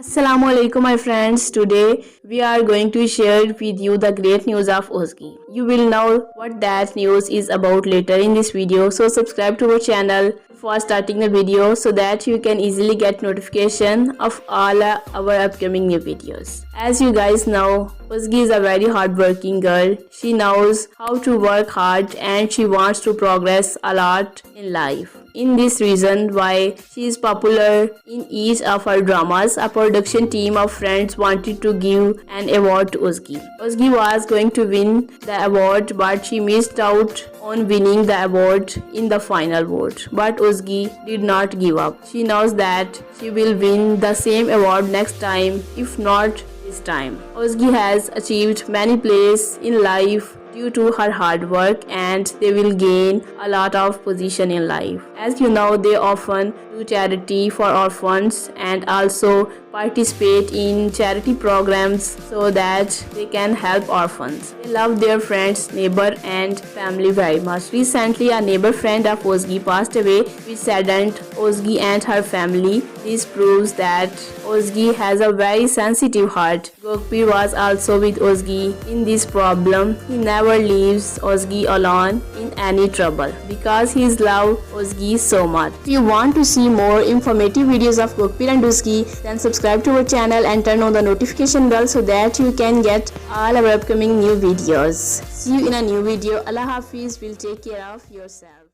Assalamu alaikum my friends. Today we are going to share with you the great news of Ozgi. You will know what that news is about later in this video. So subscribe to our channel for starting the video so that you can easily get notification of all our upcoming new videos. As you guys know, Ozgi is a very hardworking girl. She knows how to work hard and she wants to progress a lot in life. In this reason why she is popular in each of her dramas, a production team of friends wanted to give an award to Ozgi. Ozgi was going to win the award but she missed out on winning the award in the final vote. But Ozgi did not give up. She knows that she will win the same award next time if not this time. Ozgi has achieved many plays in life due to her hard work and they will gain a lot of position in life. As you know, they often do charity for orphans and also participate in charity programs so that they can help orphans. They love their friends, neighbor and family very much. Recently, a neighbor friend of Ozgi passed away which saddened Ozgi and her family. This proves that Ozgi has a very sensitive heart. Gokpi was also with Ozgi in this problem. He never leaves Ozgi alone any trouble because he loves Ozgi so much. If you want to see more informative videos of Gokpir and Ozgi, then subscribe to our channel and turn on the notification bell so that you can get all our upcoming new videos. See you in a new video. Allah Hafiz will take care of yourself.